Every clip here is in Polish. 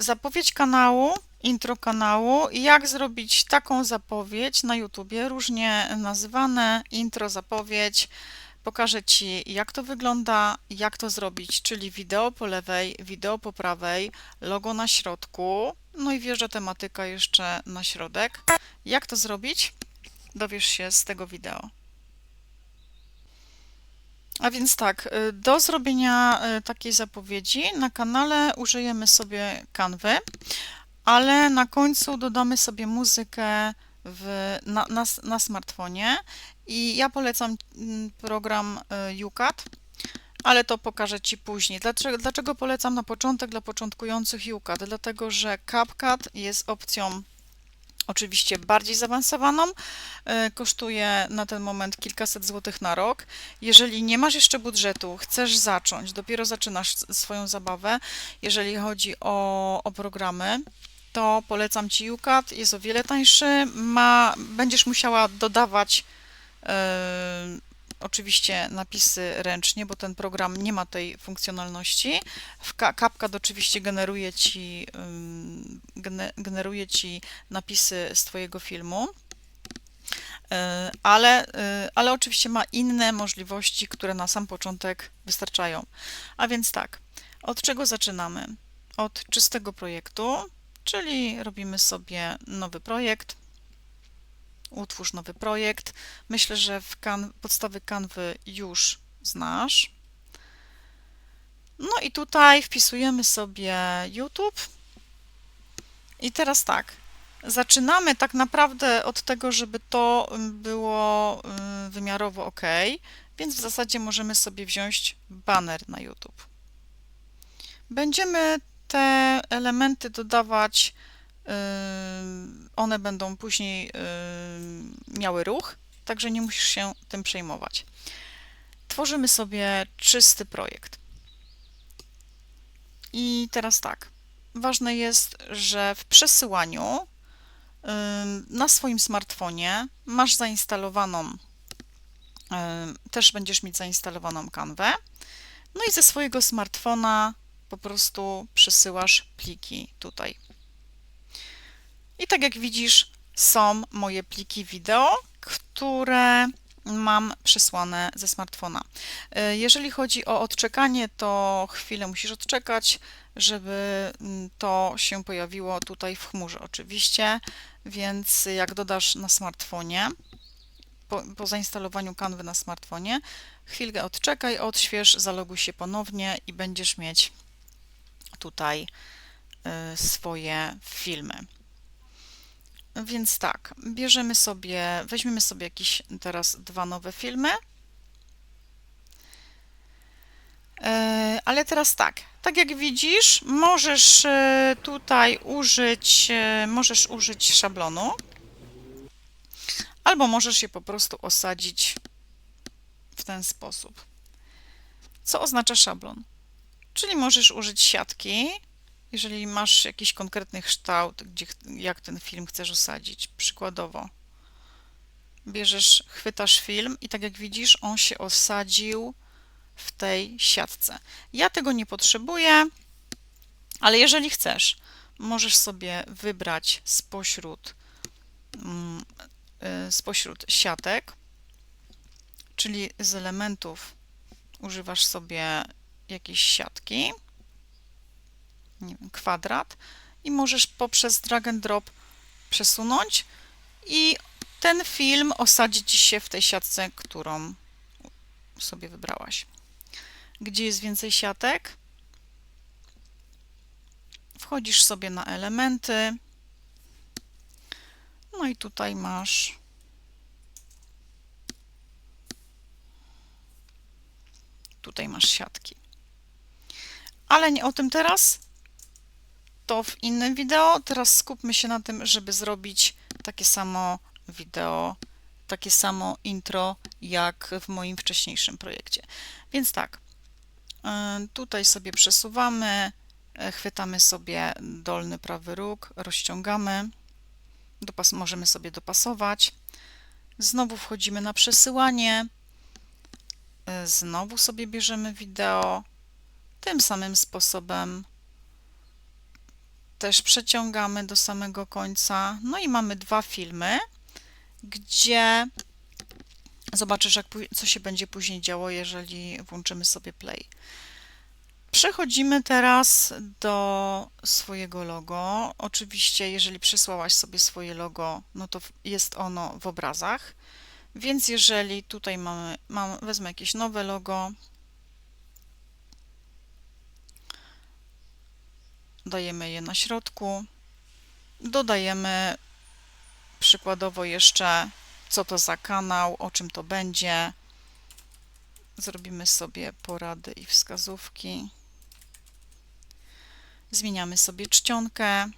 zapowiedź kanału, intro kanału i jak zrobić taką zapowiedź na YouTubie, różnie nazywane, intro, zapowiedź. Pokażę Ci, jak to wygląda, jak to zrobić, czyli wideo po lewej, wideo po prawej, logo na środku, no i wierzę tematyka jeszcze na środek. Jak to zrobić? Dowiesz się z tego wideo. A więc tak, y, do zrobienia y, takiej zapowiedzi na kanale użyjemy sobie kanwy, ale na końcu dodamy sobie muzykę w, na, na, na smartfonie i ja polecam mm, program y, UCAT, ale to pokażę Ci później. Dlaczego, dlaczego polecam na początek dla początkujących UCAT? Dlatego, że CapCut jest opcją oczywiście bardziej zaawansowaną. E, kosztuje na ten moment kilkaset złotych na rok. Jeżeli nie masz jeszcze budżetu, chcesz zacząć, dopiero zaczynasz swoją zabawę, jeżeli chodzi o, o programy, to polecam Ci UCAT, jest o wiele tańszy, ma, będziesz musiała dodawać yy, oczywiście napisy ręcznie, bo ten program nie ma tej funkcjonalności. CapCut oczywiście generuje Ci, generuje ci napisy z Twojego filmu, e, ale, e, ale oczywiście ma inne możliwości, które na sam początek wystarczają. A więc tak, od czego zaczynamy? Od czystego projektu, czyli robimy sobie nowy projekt, utwórz nowy projekt. Myślę, że w kan podstawy kanwy już znasz. No i tutaj wpisujemy sobie YouTube. I teraz tak, zaczynamy tak naprawdę od tego, żeby to było y, wymiarowo ok, więc w zasadzie możemy sobie wziąć banner na YouTube. Będziemy te elementy dodawać one będą później miały ruch, także nie musisz się tym przejmować. Tworzymy sobie czysty projekt. I teraz tak, ważne jest, że w przesyłaniu na swoim smartfonie masz zainstalowaną, też będziesz mieć zainstalowaną kanwę, no i ze swojego smartfona po prostu przesyłasz pliki tutaj. I tak jak widzisz, są moje pliki wideo, które mam przesłane ze smartfona. E, jeżeli chodzi o odczekanie, to chwilę musisz odczekać, żeby mm, to się pojawiło tutaj w chmurze oczywiście, więc jak dodasz na smartfonie, po, po zainstalowaniu kanwy na smartfonie, chwilkę odczekaj, odśwież, zaloguj się ponownie i będziesz mieć tutaj y, swoje filmy. Więc tak, bierzemy sobie, weźmiemy sobie jakieś teraz dwa nowe filmy. E, ale teraz tak, tak jak widzisz, możesz e, tutaj użyć, e, możesz użyć szablonu, albo możesz je po prostu osadzić w ten sposób. Co oznacza szablon? Czyli możesz użyć siatki, jeżeli masz jakiś konkretny kształt, gdzie, jak ten film chcesz osadzić, przykładowo, bierzesz, chwytasz film i tak jak widzisz, on się osadził w tej siatce. Ja tego nie potrzebuję, ale jeżeli chcesz, możesz sobie wybrać spośród, mm, y, spośród siatek, czyli z elementów używasz sobie jakiejś siatki nie wiem, kwadrat i możesz poprzez drag and drop przesunąć i ten film osadzić się w tej siatce, którą sobie wybrałaś. Gdzie jest więcej siatek? Wchodzisz sobie na elementy. No i tutaj masz tutaj masz siatki. Ale nie o tym teraz, to w innym wideo. Teraz skupmy się na tym, żeby zrobić takie samo wideo, takie samo intro, jak w moim wcześniejszym projekcie. Więc tak, tutaj sobie przesuwamy, y, chwytamy sobie dolny prawy róg, rozciągamy, dopas możemy sobie dopasować. Znowu wchodzimy na przesyłanie, y, znowu sobie bierzemy wideo, tym samym sposobem też przeciągamy do samego końca. No i mamy dwa filmy, gdzie zobaczysz, jak, co się będzie później działo, jeżeli włączymy sobie play. Przechodzimy teraz do swojego logo. Oczywiście, jeżeli przysłałaś sobie swoje logo, no to jest ono w obrazach. Więc jeżeli tutaj mamy, mam, wezmę jakieś nowe logo, dajemy je na środku, dodajemy przykładowo jeszcze co to za kanał, o czym to będzie. Zrobimy sobie porady i wskazówki. Zmieniamy sobie czcionkę,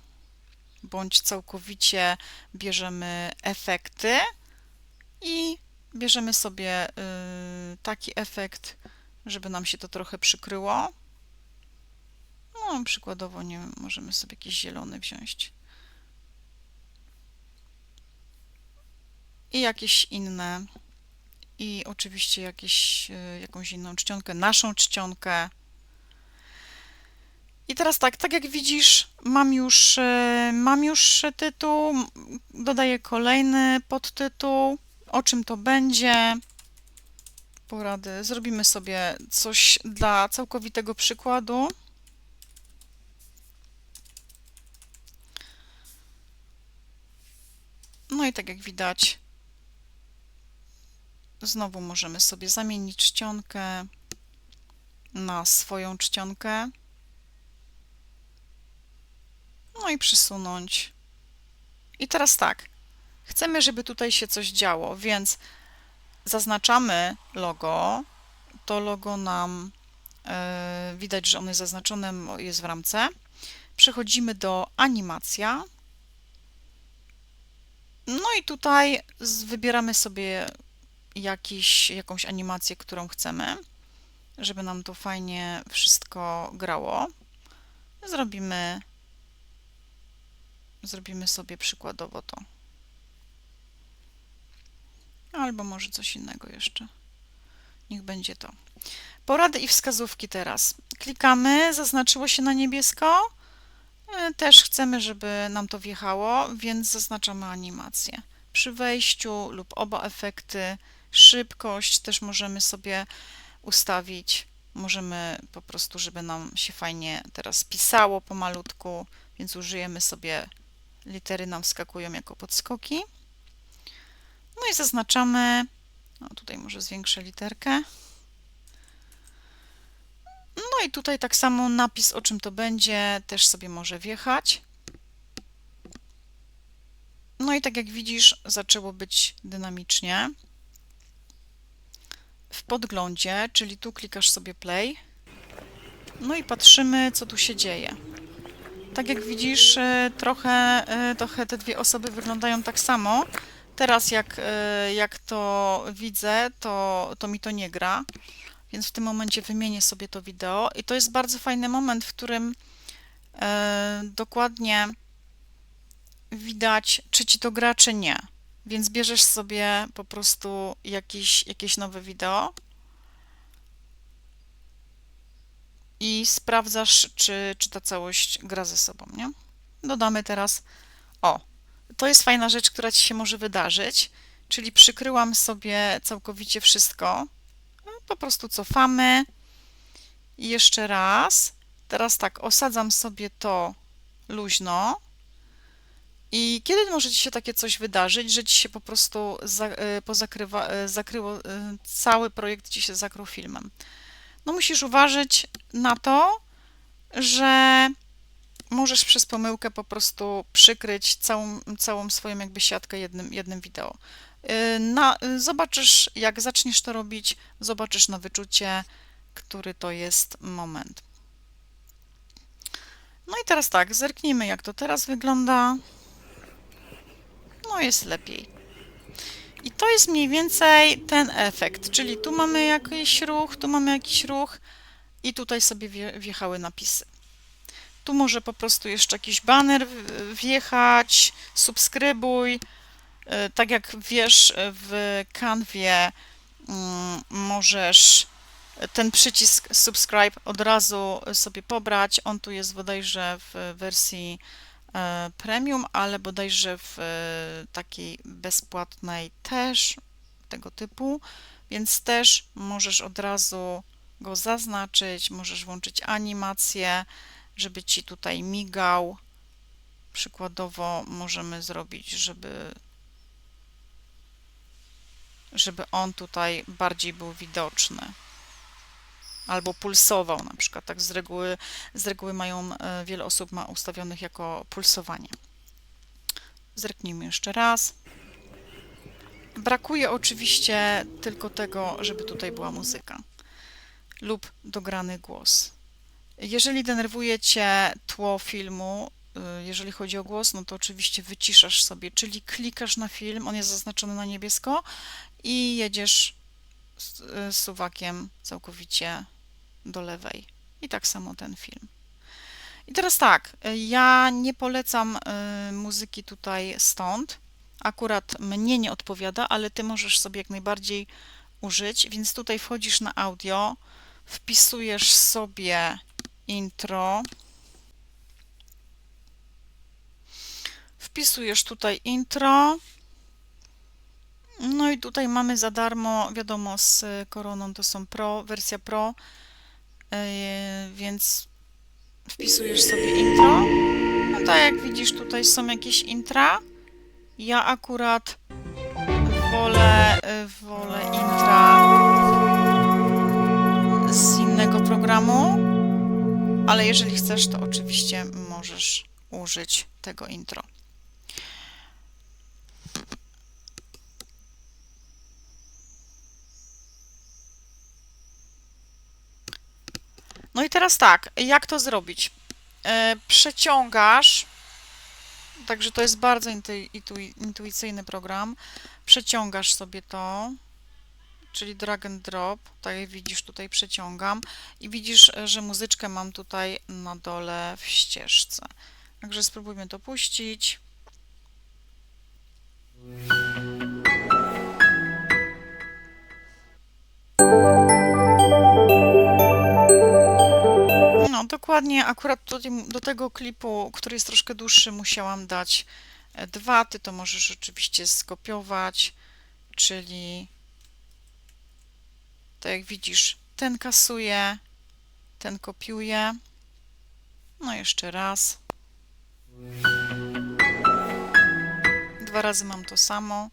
bądź całkowicie bierzemy efekty i bierzemy sobie y, taki efekt, żeby nam się to trochę przykryło. No, przykładowo, nie możemy sobie jakiś zielony wziąć. I jakieś inne. I oczywiście jakieś, y, jakąś inną czcionkę, naszą czcionkę. I teraz tak, tak jak widzisz, mam już, y, mam już tytuł, dodaję kolejny podtytuł, o czym to będzie. Porady. Zrobimy sobie coś dla całkowitego przykładu. No i tak jak widać, znowu możemy sobie zamienić czcionkę na swoją czcionkę. No i przesunąć. I teraz tak, chcemy, żeby tutaj się coś działo, więc zaznaczamy logo. To logo nam e, widać, że ono jest zaznaczone, jest w ramce. Przechodzimy do animacja. No i tutaj wybieramy sobie jakiś, jakąś animację, którą chcemy, żeby nam to fajnie wszystko grało. Zrobimy, zrobimy sobie przykładowo to. Albo może coś innego jeszcze. Niech będzie to. Porady i wskazówki teraz. Klikamy, zaznaczyło się na niebiesko. E, Też chcemy, żeby nam to wjechało, więc zaznaczamy animację. Przy wejściu lub oba efekty, szybkość też możemy sobie ustawić. Możemy po prostu, żeby nam się fajnie teraz pisało pomalutku, więc użyjemy sobie, litery nam wskakują jako podskoki. No i zaznaczamy, no tutaj może zwiększę literkę. No i tutaj tak samo napis, o czym to będzie, też sobie może wjechać. No i tak jak widzisz, zaczęło być dynamicznie. W podglądzie, czyli tu klikasz sobie play. No i patrzymy, co tu się dzieje. Tak jak widzisz, e, trochę, e, trochę te dwie osoby wyglądają tak samo. Teraz jak, e, jak to widzę, to, to mi to nie gra. Więc w tym momencie wymienię sobie to wideo. I to jest bardzo fajny moment, w którym dokładnie widać, czy ci to gra, czy nie. Więc bierzesz sobie po prostu jakieś, jakieś nowe wideo i sprawdzasz, czy, czy ta całość gra ze sobą, nie? Dodamy teraz, o, to jest fajna rzecz, która ci się może wydarzyć, czyli przykryłam sobie całkowicie wszystko. Po prostu cofamy i jeszcze raz. Teraz tak, osadzam sobie to luźno. I kiedy może ci się takie coś wydarzyć, że ci się po prostu za, y, pozakrywa, y, zakryło, y, cały projekt ci się zakrył filmem? No musisz uważać na to, że możesz przez pomyłkę po prostu przykryć całą, całą swoją jakby siatkę jednym, jednym wideo. Na, zobaczysz, jak zaczniesz to robić, zobaczysz na wyczucie, który to jest moment. No i teraz tak, zerknijmy, jak to teraz wygląda. No jest lepiej. I to jest mniej więcej ten efekt, czyli tu mamy jakiś ruch, tu mamy jakiś ruch i tutaj sobie wje- wjechały napisy. Tu może po prostu jeszcze jakiś baner w- wjechać, subskrybuj. Y, Tak jak wiesz, w kanwie mm, możesz ten przycisk subscribe od razu sobie pobrać. On tu jest bodajże w wersji premium, ale bodajże w e, takiej bezpłatnej też tego typu, więc też możesz od razu go zaznaczyć, możesz włączyć animację, żeby ci tutaj migał. Przykładowo możemy zrobić, żeby żeby on tutaj bardziej był widoczny albo pulsował na przykład, tak z reguły, z reguły mają, e, wiele osób ma ustawionych jako pulsowanie. Zerknijmy jeszcze raz. Brakuje oczywiście tylko tego, żeby tutaj była muzyka lub dograny głos. Jeżeli denerwuje Cię tło filmu, y, jeżeli chodzi o głos, no to oczywiście wyciszasz sobie, czyli klikasz na film, on jest zaznaczony na niebiesko i jedziesz y, suwakiem całkowicie do lewej. I tak samo ten film. I teraz tak, ja nie polecam y, muzyki tutaj stąd. Akurat mnie nie odpowiada, ale ty możesz sobie jak najbardziej użyć, więc tutaj wchodzisz na audio, wpisujesz sobie intro, wpisujesz tutaj intro, no i tutaj mamy za darmo, wiadomo, z koroną to są Pro, wersja Pro, yy, więc wpisujesz sobie intro. No tak jak widzisz, tutaj są jakieś intra. Ja akurat wolę, yy, wolę intra z innego programu, ale jeżeli chcesz, to oczywiście możesz użyć tego intro. Teraz tak, jak to zrobić? E, przeciągasz, także to jest bardzo intuicyjny program. Przeciągasz sobie to, czyli drag and drop, tak widzisz tutaj przeciągam i widzisz, że muzyczkę mam tutaj na dole w ścieżce. Także spróbujmy to puścić. No, dokładnie, akurat do, tego klipu, który jest troszkę dłuższy, musiałam dać e, dwa. Ty to możesz oczywiście skopiować, czyli tak jak widzisz, ten kasuje, ten kopiuje. No jeszcze raz. Dwa razy mam to samo.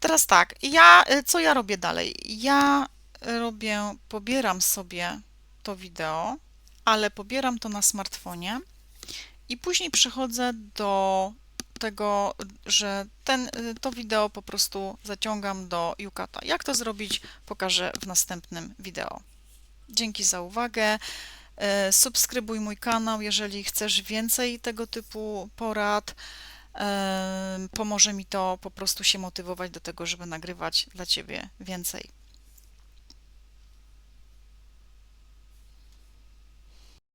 Teraz tak, ja, y, co ja robię dalej? Ja robię, pobieram sobie to wideo, ale pobieram to na smartfonie i później przechodzę do tego, że ten, to wideo po prostu zaciągam do Yukata. Jak to zrobić, pokażę w następnym wideo. Dzięki za uwagę. E, subskrybuj mój kanał, jeżeli chcesz więcej tego typu porad. E, pomoże mi to po prostu się motywować do tego, żeby nagrywać dla Ciebie więcej.